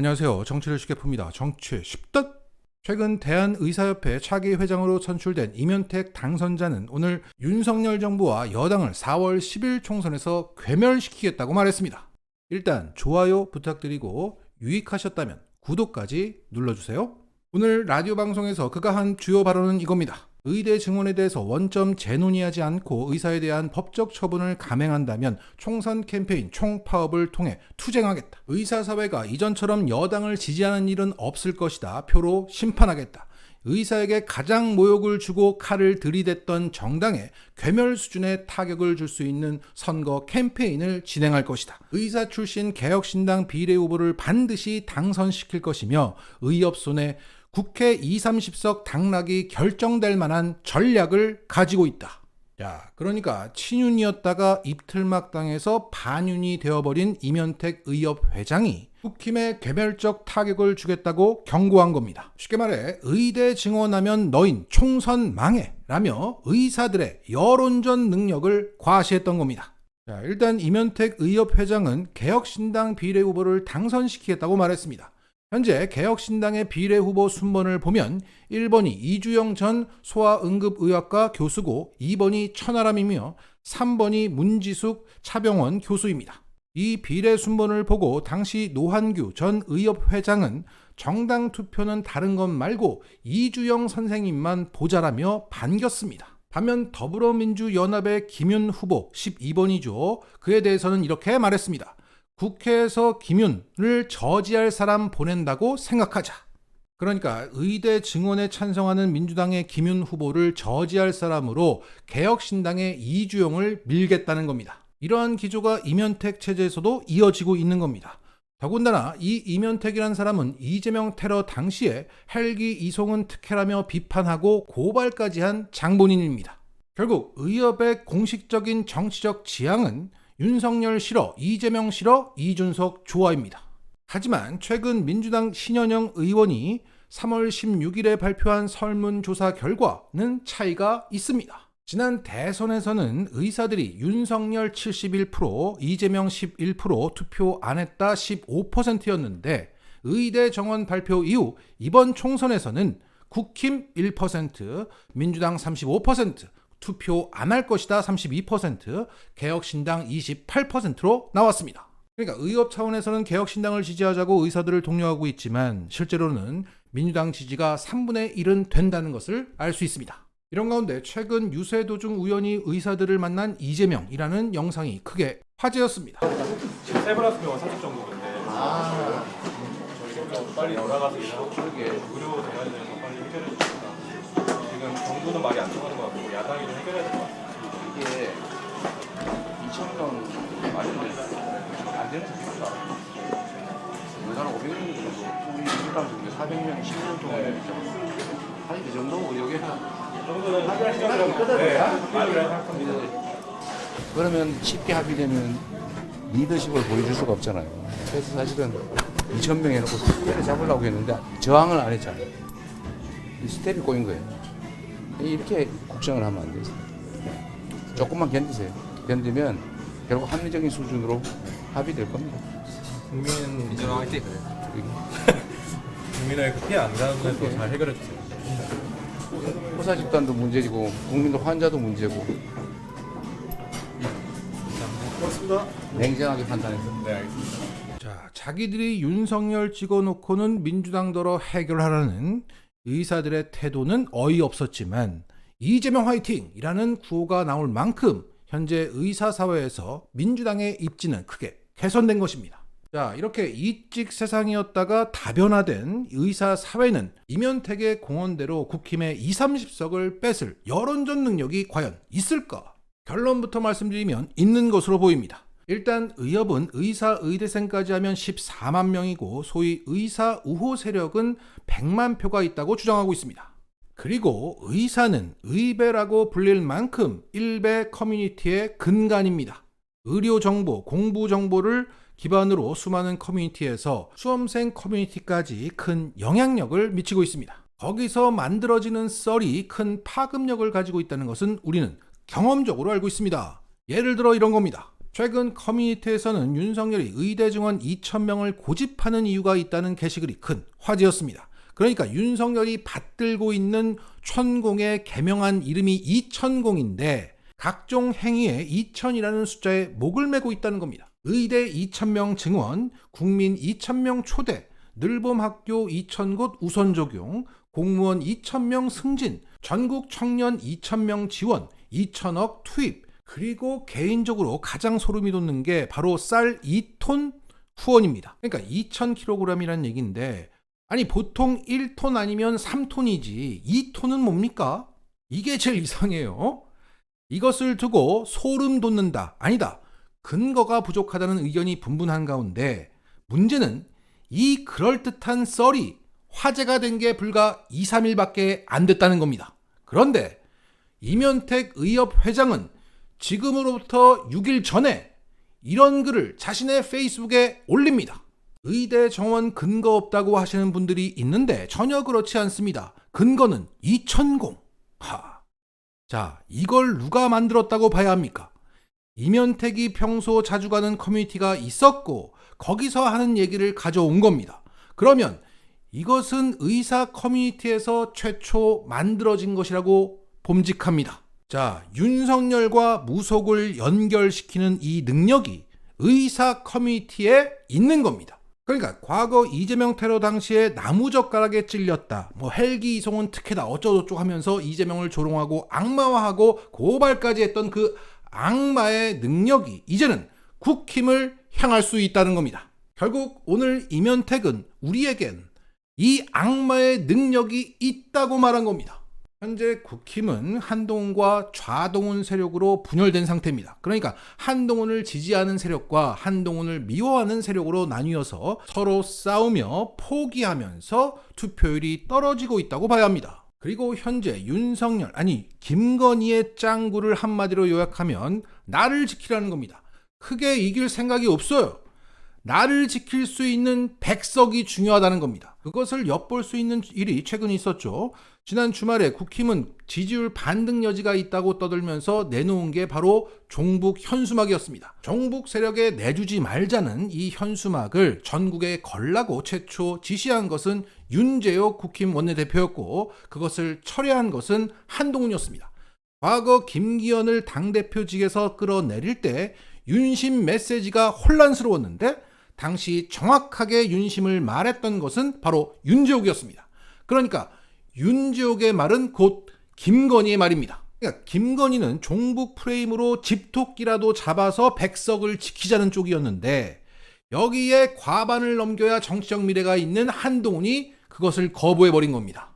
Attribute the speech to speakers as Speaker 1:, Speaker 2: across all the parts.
Speaker 1: 안녕하세요. 정치를 쉽게 풉니다. 정치 쉽다. 최근 대한의사협회 차기 회장으로 선출된 이면택 당선자는 오늘 윤석열 정부와 여당을 4월 10일 총선에서 괴멸시키겠다고 말했습니다. 일단 좋아요 부탁드리고 유익하셨다면 구독까지 눌러주세요. 오늘 라디오 방송에서 그가 한 주요 발언은 이겁니다. 의대 증원에 대해서 원점 재논의하지 않고 의사에 대한 법적 처분을 감행한다면 총선 캠페인 총파업을 통해 투쟁하겠다. 의사사회가 이전처럼 여당을 지지하는 일은 없을 것이다. 표로 심판하겠다. 의사에게 가장 모욕을 주고 칼을 들이댔던 정당에 괴멸 수준의 타격을 줄 수 있는 선거 캠페인을 진행할 것이다. 의사 출신 개혁신당 비례 후보를 반드시 당선시킬 것이며 의협 손에 국회 2, 30석 당락이 결정될 만한 전략을 가지고 있다. 야, 그러니까 친윤이었다가 입틀막 당해서 반윤이 되어버린 이면택 의협 회장이 국힘에 개별적 타격을 주겠다고 경고한 겁니다. 쉽게 말해 의대 증원하면 너인 총선 망해 라며 의사들의 여론전 능력을 과시했던 겁니다. 자, 일단 이면택 의협 회장은 개혁신당 비례 후보를 당선시키겠다고 말했습니다. 현재 개혁신당의 비례 후보 순번을 보면 1번이 이주영 전 소아응급의학과 교수고 2번이 천하람이며 3번이 문지숙 차병원 교수입니다. 이 비례 순번을 보고 당시 노한규 전 의협 회장은 정당 투표는 다른 것 말고 이주영 선생님만 보자라며 반겼습니다. 반면 더불어민주연합의 김윤 후보 12번이죠. 그에 대해서는 이렇게 말했습니다. 국회에서 김윤을 저지할 사람 보낸다고 생각하자. 그러니까 의대 증원에 찬성하는 민주당의 김윤 후보를 저지할 사람으로 개혁신당의 이주영을 밀겠다는 겁니다. 이러한 기조가 이면택 체제에서도 이어지고 있는 겁니다. 더군다나 이 이면택이라는 사람은 이재명 테러 당시에 헬기 이송은 특혜라며 비판하고 고발까지 한 장본인입니다. 결국 의협의 공식적인 정치적 지향은 윤석열 싫어, 이재명 싫어, 이준석 좋아입니다. 하지만 최근 민주당 신현영 의원이 3월 16일에 발표한 설문조사 결과는 차이가 있습니다. 지난 대선에서는 의사들이 윤석열 71%, 이재명 11% 투표 안 했다 15%였는데 의대 정원 발표 이후 이번 총선에서는 국힘 1%, 민주당 35%, 투표 안 할 것이다 32%, 개혁신당 28%로 나왔습니다. 그러니까 의협 차원에서는 개혁신당을 지지하자고 의사들을 독려하고 있지만 실제로는 민주당 지지가 3분의 1은 된다는 것을 알 수 있습니다. 이런 가운데 최근 유세 도중 우연히 의사들을 만난 이재명이라는 영상이 크게 화제였습니다.
Speaker 2: 세브란스 병원 30 정도 건데
Speaker 3: 아,
Speaker 2: 저희가 빨리 돌아가서. 의료 대관에서 빨리 해결해 주십니다. 지금 정부는 말이 안 통하는 것 같고 야당이 좀 해결해야 될 것 같아요.
Speaker 3: 이게 2,000명 맞는데 안 되는 새끼구나. 우리나라 500명 정도, 우리 민주당 중에 400명이 10년 동안
Speaker 2: 네.
Speaker 3: 아니 그 정도
Speaker 2: 이 정도는
Speaker 3: 합의할 생각이 있거든요.
Speaker 2: 네, 합의를 생각합니다.
Speaker 3: 그러면 쉽게 합의되면 리더십을 보여줄 수가 없잖아요. 그래서 사실은 2,000명 해놓고 스테를 잡으려고 했는데 저항을 안 했잖아요. 이 스테를 꼬인 거예요. 이렇게 국정을 하면 안 되죠. 조금만 견디세요. 견디면 결국 합리적인 수준으로 합의될 겁니다.
Speaker 2: 국민
Speaker 4: 이재명 화이팅!
Speaker 2: 국민의 그 피해 안 가는 데서 잘 해결해 주세요.
Speaker 3: 호사 집단도 문제고 국민도 환자도 문제고
Speaker 2: 고맙습니다.
Speaker 3: 냉정하게 판단해서
Speaker 2: 네, 알겠습니다.
Speaker 1: 자, 자기들이 윤석열 찍어놓고는 민주당더러 해결하라는 의사들의 태도는 어이없었지만 이재명 화이팅이라는 구호가 나올 만큼 현재 의사 사회에서 민주당의 입지는 크게 개선된 것입니다. 자, 이렇게 이찍 세상이었다가 다변화된 의사 사회는 이면택의 공언대로 국힘의 2, 30석을 뺏을 여론전 능력이 과연 있을까? 결론부터 말씀드리면 있는 것으로 보입니다. 일단 의협은 의사 의대생까지 하면 14만 명이고 소위 의사 우호 세력은 100만 표가 있다고 주장하고 있습니다. 그리고 의사는 의배라고 불릴 만큼 일배 커뮤니티의 근간입니다. 의료 정보, 공부 정보를 기반으로 수많은 커뮤니티에서 수험생 커뮤니티까지 큰 영향력을 미치고 있습니다. 거기서 만들어지는 썰이 큰 파급력을 가지고 있다는 것은 우리는 경험적으로 알고 있습니다. 예를 들어 이런 겁니다. 최근 커뮤니티에서는 윤석열이 의대 증원 2,000명을 고집하는 이유가 있다는 게시글이 큰 화제였습니다. 그러니까 윤석열이 받들고 있는 천공에 개명한 이름이 2천공인데 각종 행위에 2천이라는 숫자에 목을 매고 있다는 겁니다. 의대 2천명 증원, 국민 2천명 초대, 늘봄학교 2천곳 우선 적용, 공무원 2천명 승진, 전국 청년 2천명 지원, 2천억 투입, 그리고 개인적으로 가장 소름이 돋는 게 바로 쌀 2톤 후원입니다. 그러니까 2,000kg이라는 얘기인데 아니 보통 1톤 아니면 3톤이지 2톤은 뭡니까? 이게 제일 이상해요. 이것을 두고 소름 돋는다. 아니다. 근거가 부족하다는 의견이 분분한 가운데 문제는 이 그럴듯한 썰이 화제가 된 게 불과 2, 3일밖에 안 됐다는 겁니다. 그런데 이면택 의협 회장은 지금으로부터 6일 전에 이런 글을 자신의 페이스북에 올립니다. 의대 정원 근거 없다고 하시는 분들이 있는데 전혀 그렇지 않습니다. 근거는 2000공. 하. 자, 이걸 누가 만들었다고 봐야 합니까? 이면택이 평소 자주 가는 커뮤니티가 있었고 거기서 하는 얘기를 가져온 겁니다. 그러면 이것은 의사 커뮤니티에서 최초 만들어진 것이라고 봄직합니다. 자, 윤석열과 무속을 연결시키는 이 능력이 의사 커뮤니티에 있는 겁니다. 그러니까 과거 이재명 테러 당시에 나무젓가락에 찔렸다. 뭐 헬기 이송은 특혜다. 어쩌고저쩌고 하면서 이재명을 조롱하고 악마화하고 고발까지 했던 그 악마의 능력이 이제는 국힘을 향할 수 있다는 겁니다. 결국 오늘 이면택은 우리에겐 이 악마의 능력이 있다고 말한 겁니다. 현재 국힘은 한동훈과 좌동훈 세력으로 분열된 상태입니다. 그러니까 한동훈을 지지하는 세력과 한동훈을 미워하는 세력으로 나뉘어서 서로 싸우며 포기하면서 투표율이 떨어지고 있다고 봐야 합니다. 그리고 현재 윤석열, 아니, 김건희의 짱구를 한마디로 요약하면 나를 지키라는 겁니다. 크게 이길 생각이 없어요. 나를 지킬 수 있는 백석이 중요하다는 겁니다. 그것을 엿볼 수 있는 일이 최근 있었죠. 지난 주말에 국힘은 지지율 반등 여지가 있다고 떠들면서 내놓은 게 바로 종북 현수막이었습니다. 종북 세력에 내주지 말자는 이 현수막을 전국에 걸라고 최초 지시한 것은 윤재호 국힘 원내대표였고 그것을 철회한 것은 한동훈이었습니다. 과거 김기현을 당대표직에서 끌어내릴 때 윤심 메시지가 혼란스러웠는데 당시 정확하게 윤심을 말했던 것은 바로 윤재옥이었습니다. 그러니까 윤재옥의 말은 곧 김건희의 말입니다. 그러니까 김건희는 종북 프레임으로 집토끼라도 잡아서 백석을 지키자는 쪽이었는데 여기에 과반을 넘겨야 정치적 미래가 있는 한동훈이 그것을 거부해버린 겁니다.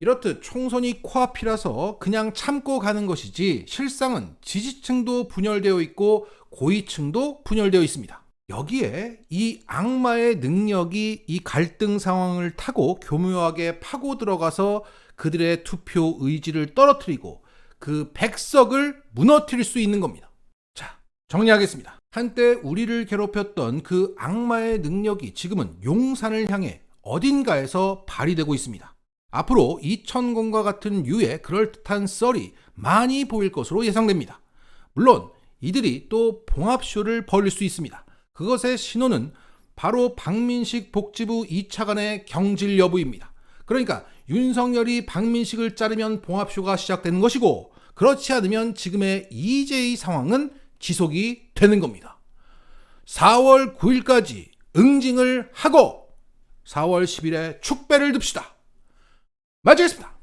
Speaker 1: 이렇듯 총선이 코앞이라서 그냥 참고 가는 것이지 실상은 지지층도 분열되어 있고 고위층도 분열되어 있습니다. 여기에 이 악마의 능력이 이 갈등 상황을 타고 교묘하게 파고 들어가서 그들의 투표 의지를 떨어뜨리고 그 백석을 무너뜨릴 수 있는 겁니다. 자, 정리하겠습니다. 한때 우리를 괴롭혔던 그 악마의 능력이 지금은 용산을 향해 어딘가에서 발휘되고 있습니다. 앞으로 이천공과 같은 유의 그럴듯한 썰이 많이 보일 것으로 예상됩니다. 물론 이들이 또 봉합쇼를 벌일 수 있습니다. 그것의 신호는 바로 박민식 복지부 2차관의 경질 여부입니다. 그러니까 윤석열이 박민식을 자르면 봉합쇼가 시작되는 것이고 그렇지 않으면 지금의 EJ 상황은 지속이 되는 겁니다. 4월 9일까지 응징을 하고 4월 10일에 축배를 듭시다. 마치겠습니다.